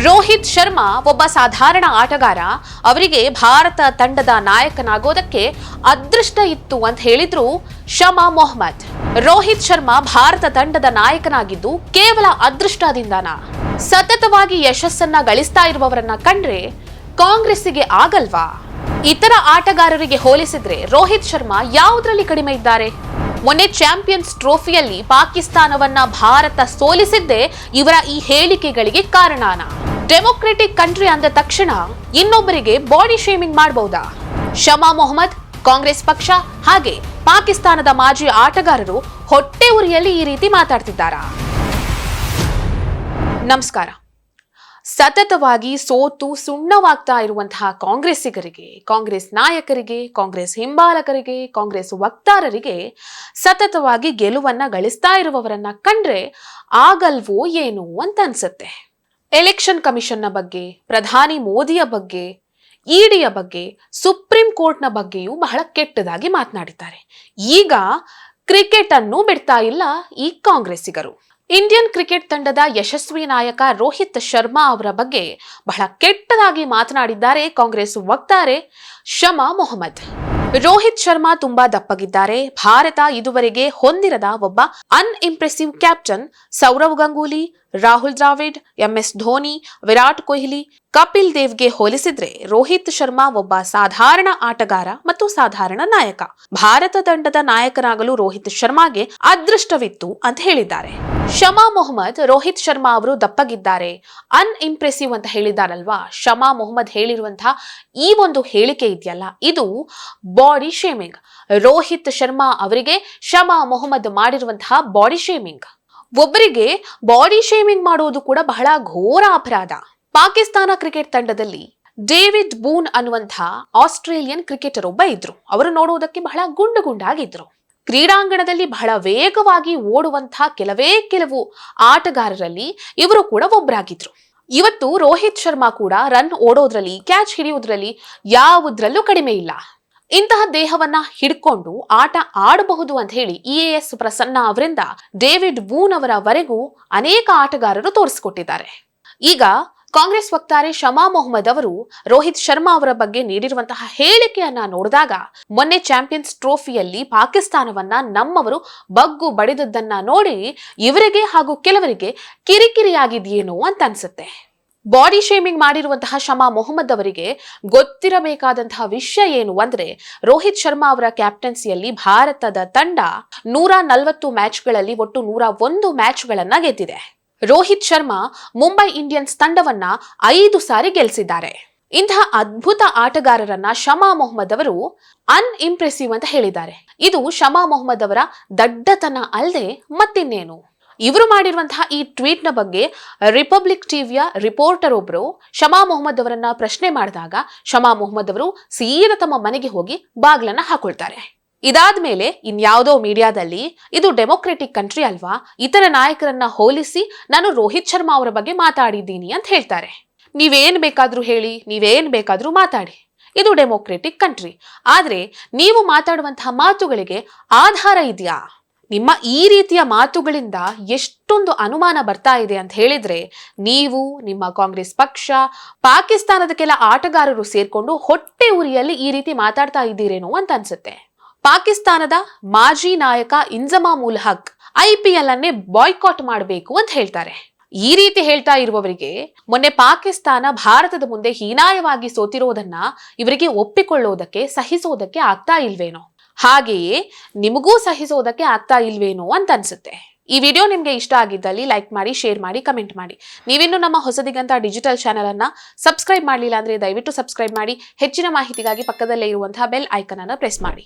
ರೋಹಿತ್ ಶರ್ಮಾ ಒಬ್ಬ ಸಾಧಾರಣ ಆಟಗಾರ. ಅವರಿಗೆ ಭಾರತ ತಂಡದ ನಾಯಕನಾಗೋದಕ್ಕೆ ಅದೃಷ್ಟ ಇತ್ತು ಅಂತ ಹೇಳಿದ್ರು ಶಮಾ ಮೊಹಮ್ಮದ್. ರೋಹಿತ್ ಶರ್ಮಾ ಭಾರತ ತಂಡದ ನಾಯಕನಾಗಿದ್ದು ಕೇವಲ ಅದೃಷ್ಟದಿಂದನ. ಸತತವಾಗಿ ಯಶಸ್ಸನ್ನ ಗಳಿಸ್ತಾ ಇರುವವರನ್ನ ಕಂಡ್ರೆ ಕಾಂಗ್ರೆಸ್ಸಿಗೆ ಆಗಲ್ವಾ? ಇತರ ಆಟಗಾರರಿಗೆ ಹೋಲಿಸಿದ್ರೆ ರೋಹಿತ್ ಶರ್ಮಾ ಯಾವುದರಲ್ಲಿ ಕಡಿಮೆ ಇದ್ದಾರೆ? ಮೊನ್ನೆ ಚಾಂಪಿಯನ್ಸ್ ಟ್ರೋಫಿಯಲ್ಲಿ ಪಾಕಿಸ್ತಾನವನ್ನ ಭಾರತ ಸೋಲಿಸಿದ್ದೇ ಇವರ ಈ ಹೇಳಿಕೆಗಳಿಗೆ ಕಾರಣಾನ. ಡೆಮೊಕ್ರೆಟಿಕ್ ಕಂಟ್ರಿ ಅಂದ ತಕ್ಷಣ ಇನ್ನೊಬ್ಬರಿಗೆ ಬಾಡಿ ಶೇಮಿಂಗ್ ಮಾಡಬಹುದಾ ಶಮಾ ಮೊಹಮ್ಮದ್, ಕಾಂಗ್ರೆಸ್ ಪಕ್ಷ ಹಾಗೆ ಪಾಕಿಸ್ತಾನದ ಮಾಜಿ ಆಟಗಾರರು ಹೊಟ್ಟೆ ಉರಿಯಲ್ಲಿ ಈ ರೀತಿ ಮಾತಾಡ್ತಿದ್ದಾರಾ? ನಮಸ್ಕಾರ. ಸತತವಾಗಿ ಸೋತು ಸುಣ್ಣವಾಗ್ತಾ ಇರುವಂತಹ ಕಾಂಗ್ರೆಸ್ಸಿಗರಿಗೆ, ಕಾಂಗ್ರೆಸ್ ನಾಯಕರಿಗೆ, ಕಾಂಗ್ರೆಸ್ ಹಿಂಬಾಲಕರಿಗೆ, ಕಾಂಗ್ರೆಸ್ ವಕ್ತಾರರಿಗೆ ಸತತವಾಗಿ ಗೆಲುವನ್ನ ಗಳಿಸ್ತಾ ಇರುವವರನ್ನ ಕಂಡ್ರೆ ಆಗಲ್ವೋ ಏನು ಅಂತ ಅನ್ಸುತ್ತೆ. ಎಲೆಕ್ಷನ್ ಕಮಿಷನ್ನ ಬಗ್ಗೆ, ಪ್ರಧಾನಿ ಮೋದಿಯ ಬಗ್ಗೆ, ಇಡಿಯ ಬಗ್ಗೆ, ಸುಪ್ರೀಂ ಕೋರ್ಟ್ನ ಬಗ್ಗೆಯೂ ಬಹಳ ಕೆಟ್ಟದಾಗಿ ಮಾತನಾಡಿದ್ದಾರೆ. ಈಗ ಕ್ರಿಕೆಟ್ ಅನ್ನು ಬಿಡ್ತಾ ಇಲ್ಲ ಈ ಕಾಂಗ್ರೆಸ್ಸಿಗರು. ಇಂಡಿಯನ್ ಕ್ರಿಕೆಟ್ ತಂಡದ ಯಶಸ್ವಿ ನಾಯಕ ರೋಹಿತ್ ಶರ್ಮಾ ಅವರ ಬಗ್ಗೆ ಬಹಳ ಕೆಟ್ಟದಾಗಿ ಮಾತನಾಡಿದ್ದಾರೆ ಕಾಂಗ್ರೆಸ್ ವಕ್ತಾರೆ ಶಮಾ ಮೊಹಮ್ಮದ್. ರೋಹಿತ್ ಶರ್ಮಾ ತುಂಬಾ ದಪ್ಪಗಿದ್ದಾರೆ. ಭಾರತ ಇದುವರೆಗೆ ಹೊಂದಿರದ ಒಬ್ಬ unimpressive captain Sourav Ganguly, Rahul Dravid, M S Dhoni, Virat Kohli, Kapil ದೇವ್ಗೆ ಹೋಲಿಸಿದ್ರೆ ರೋಹಿತ್ ಶರ್ಮಾ ಒಬ್ಬ ಸಾಧಾರಣ ಆಟಗಾರ ಮತ್ತು ಸಾಧಾರಣ ನಾಯಕ. ಭಾರತ ತಂಡದ ನಾಯಕನಾಗಲು ರೋಹಿತ್ ಶರ್ಮಾಗೆ ಅದೃಷ್ಟವಿತ್ತು ಅಂತ ಹೇಳಿದ್ದಾರೆ. ಶಮಾ ಮೊಹಮ್ಮದ್ ರೋಹಿತ್ ಶರ್ಮಾ ಅವರು ದಪ್ಪಗಿದ್ದಾರೆ. ಅನ್ಇಂಪ್ರೆಸಿವ್ ಅಂತ ಹೇಳಿದಾರಲ್ವಾ ಶಮಾ ಮೊಹಮ್ಮದ್ ಹೇಳಿರುವಂತಹ ಈ ಒಂದು ಹೇಳಿಕೆ ಇದೆಯಲ್ಲ, ಇದು ಬಾಡಿ ಶೇಮಿಂಗ್ ರೋಹಿತ್ ಶರ್ಮಾ ಅವರಿಗೆ ಶಮಾ ಮೊಹಮ್ಮದ್ ಮಾಡಿರುವಂತಹ ಬಾಡಿ ಶೇಮಿಂಗ್ ಒಬ್ಬರಿಗೆ ಬಾಡಿ ಶೇಮಿಂಗ್ ಮಾಡೋದು ಕೂಡ ಬಹಳ ಘೋರ ಅಪರಾಧ. ಪಾಕಿಸ್ತಾನ ಕ್ರಿಕೆಟ್ ತಂಡದಲ್ಲಿ ಡೇವಿಡ್ ಬೂನ್ ಅನ್ನುವಂಥ ಆಸ್ಟ್ರೇಲಿಯನ್ ಕ್ರಿಕೆಟರ್ ಒಬ್ಬ ಇದ್ರು. ಅವರು ನೋಡುವುದಕ್ಕೆ ಬಹಳ ಗುಂಡು ಗುಂಡಾಗಿದ್ರು. ಕ್ರೀಡಾಂಗಣದಲ್ಲಿ ಬಹಳ ವೇಗವಾಗಿ ಓಡುವಂತಹ ಕೆಲವೇ ಕೆಲವು ಆಟಗಾರರಲ್ಲಿ ಇವರು ಕೂಡ ಒಬ್ಬರಾಗಿದ್ರು ಇವತ್ತು ರೋಹಿತ್ ಶರ್ಮಾ ಕೂಡ ರನ್ ಓಡೋದ್ರಲ್ಲಿ ಕ್ಯಾಚ್ ಹಿಡಿಯೋದ್ರಲ್ಲಿ ಯಾವುದ್ರಲ್ಲೂ ಕಡಿಮೆ ಇಲ್ಲ. ಇಂತಹ ದೇಹವನ್ನ ಹಿಡ್ಕೊಂಡು ಆಟ ಆಡಬಹುದು ಅಂತ ಹೇಳಿ ಇ ಎಸ್ ಪ್ರಸನ್ನ ಅವರಿಂದ ಡೇವಿಡ್ ಬೂನ್ ಅವರವರೆಗೂ ಅನೇಕ ಆಟಗಾರರು ತೋರಿಸಿಕೊಟ್ಟಿದ್ದಾರೆ. ಈಗ ಕಾಂಗ್ರೆಸ್ ವಕ್ತಾರೆ ಶಮಾ ಮೊಹಮ್ಮದ್ ಅವರು ರೋಹಿತ್ ಶರ್ಮಾ ಅವರ ಬಗ್ಗೆ ನೀಡಿರುವಂತಹ ಹೇಳಿಕೆಯನ್ನ ನೋಡಿದಾಗ, ಮೊನ್ನೆ ಚಾಂಪಿಯನ್ಸ್ ಟ್ರೋಫಿಯಲ್ಲಿ ಪಾಕಿಸ್ತಾನವನ್ನ ನಮ್ಮವರು ಬಗ್ಗು ಬಡಿದದ್ದನ್ನ ನೋಡಿ ಇವರಿಗೆ ಹಾಗೂ ಕೆಲವರಿಗೆ ಕಿರಿಕಿರಿಯಾಗಿದೆಯೇನೋ ಅಂತ ಅನ್ಸುತ್ತೆ. ಬಾಡಿ ಶೇಮಿಂಗ್ ಮಾಡಿರುವಂತಹ ಶಮಾ ಮೊಹಮ್ಮದ್ ಅವರಿಗೆ ಗೊತ್ತಿರಬೇಕಾದಂತಹ ವಿಷಯ ಏನು ಅಂದ್ರೆ, ರೋಹಿತ್ ಶರ್ಮಾ ಅವರ ಕ್ಯಾಪ್ಟನ್ಸಿಯಲ್ಲಿ ಭಾರತದ ತಂಡ ನೂರ ನಲವತ್ತು ಮ್ಯಾಚ್ಗಳಲ್ಲಿ ಒಟ್ಟು ನೂರ ಒಂದು ಮ್ಯಾಚ್ಗಳನ್ನ ಗೆದ್ದಿದೆ. ರೋಹಿತ್ ಶರ್ಮಾ ಮುಂಬೈ ಇಂಡಿಯನ್ಸ್ ತಂಡವನ್ನ ಐದು ಸಾರಿ ಗೆಲ್ಲಿಸಿದ್ದಾರೆ ಇಂತಹ ಅದ್ಭುತ ಆಟಗಾರರನ್ನ ಶಮಾ ಮೊಹಮ್ಮದ್ ಅವರು ಅನ್ಇಂಪ್ರೆಸಿವ್ ಅಂತ ಹೇಳಿದ್ದಾರೆ. ಇದು ಶಮಾ ಮೊಹಮ್ಮದ್ ಅವರ ದಡ್ಡತನ ಅಲ್ಲದೆ ಮತ್ತಿನ್ನೇನು? ಇವರು ಮಾಡಿರುವಂತಹ ಈ ಟ್ವೀಟ್ನ ಬಗ್ಗೆ ರಿಪಬ್ಲಿಕ್ ಟಿವಿಯ ರಿಪೋರ್ಟರ್ ಒಬ್ರು ಶಮಾ ಮೊಹಮ್ಮದ್ ಅವರನ್ನ ಪ್ರಶ್ನೆ ಮಾಡಿದಾಗ ಶಮಾ ಮೊಹಮ್ಮದ್ ಅವರು ಸೀದಾ ತಮ್ಮ ಮನೆಗೆ ಹೋಗಿ ಬಾಗ್ಲನ್ನ ಹಾಕೊಳ್ತಾರೆ. ಇದಾದ ಮೇಲೆ ಇನ್ಯಾವುದೋ ಮೀಡಿಯಾದಲ್ಲಿ, ಇದು ಡೆಮೊಕ್ರೆಟಿಕ್ ಕಂಟ್ರಿ ಅಲ್ವಾ, ಇತರ ನಾಯಕರನ್ನ ಹೋಲಿಸಿ ನಾನು ರೋಹಿತ್ ಶರ್ಮಾ ಅವರ ಬಗ್ಗೆ ಮಾತಾಡಿದ್ದೀನಿ ಅಂತ ಹೇಳ್ತಾರೆ. ನೀವೇನ್ ಬೇಕಾದ್ರೂ ಹೇಳಿ, ನೀವೇನ್ ಬೇಕಾದ್ರೂ ಮಾತಾಡಿ. ಇದು ಡೆಮೊಕ್ರೆಟಿಕ್ ಕಂಟ್ರಿ. ಆದ್ರೆ ನೀವು ಮಾತಾಡುವಂತಹ ಮಾತುಗಳಿಗೆ ಆಧಾರ ಇದೆಯಾ? ನಿಮ್ಮ ಈ ರೀತಿಯ ಮಾತುಗಳಿಂದ ಎಷ್ಟೊಂದು ಅನುಮಾನ ಬರ್ತಾ ಇದೆ ಅಂತ ಹೇಳಿದ್ರೆ, ನೀವು, ನಿಮ್ಮ ಕಾಂಗ್ರೆಸ್ ಪಕ್ಷ, ಪಾಕಿಸ್ತಾನದ ಕೆಲ ಆಟಗಾರರು ಸೇರ್ಕೊಂಡು ಹೊಟ್ಟೆ ಉರಿಯಲ್ಲಿ ಈ ರೀತಿ ಮಾತಾಡ್ತಾ ಇದ್ದೀರೇನೋ ಅಂತ ಅನ್ಸುತ್ತೆ. ಪಾಕಿಸ್ತಾನದ ಮಾಜಿ ನಾಯಕ Inzamam Haq I P L ಅನ್ನೇ ಬಾಯ್ಕಾಟ್ ಮಾಡಬೇಕು ಅಂತ ಹೇಳ್ತಾರೆ. ಈ ರೀತಿ ಹೇಳ್ತಾ ಇರುವವರಿಗೆ ಮೊನ್ನೆ ಪಾಕಿಸ್ತಾನ ಭಾರತದ ಮುಂದೆ ಹೀನಾಯವಾಗಿ ಸೋತಿರೋದನ್ನ ಇವರಿಗೆ ಒಪ್ಪಿಕೊಳ್ಳೋದಕ್ಕೆ, ಸಹಿಸೋದಕ್ಕೆ ಆಗ್ತಾ ಇಲ್ವೇನೋ? ಹಾಗೆಯೇ ನಿಮಗೂ ಸಹಿಸೋದಕ್ಕೆ ಆಗ್ತಾ ಇಲ್ವೇನೋ ಅಂತ ಅನ್ಸುತ್ತೆ. ಈ ವಿಡಿಯೋ ನಿಮಗೆ ಇಷ್ಟ ಆಗಿದ್ದಲ್ಲಿ ಲೈಕ್ ಮಾಡಿ, ಶೇರ್ ಮಾಡಿ, ಕಮೆಂಟ್ ಮಾಡಿ. ನೀವಿನ್ನು ನಮ್ಮ ಹೊಸದಿಗಂತ ಡಿಜಿಟಲ್ ಚಾನೆಲ್ ಅನ್ನ ಸಬ್ಸ್ಕ್ರೈಬ್ ಮಾಡಲಿಲ್ಲ ಅಂದ್ರೆ ದಯವಿಟ್ಟು ಸಬ್ಸ್ಕ್ರೈಬ್ ಮಾಡಿ. ಹೆಚ್ಚಿನ ಮಾಹಿತಿಗಾಗಿ ಪಕ್ಕದಲ್ಲೇ ಇರುವಂತಹ ಬೆಲ್ ಐಕನ್ ಅನ್ನು ಪ್ರೆಸ್ ಮಾಡಿ.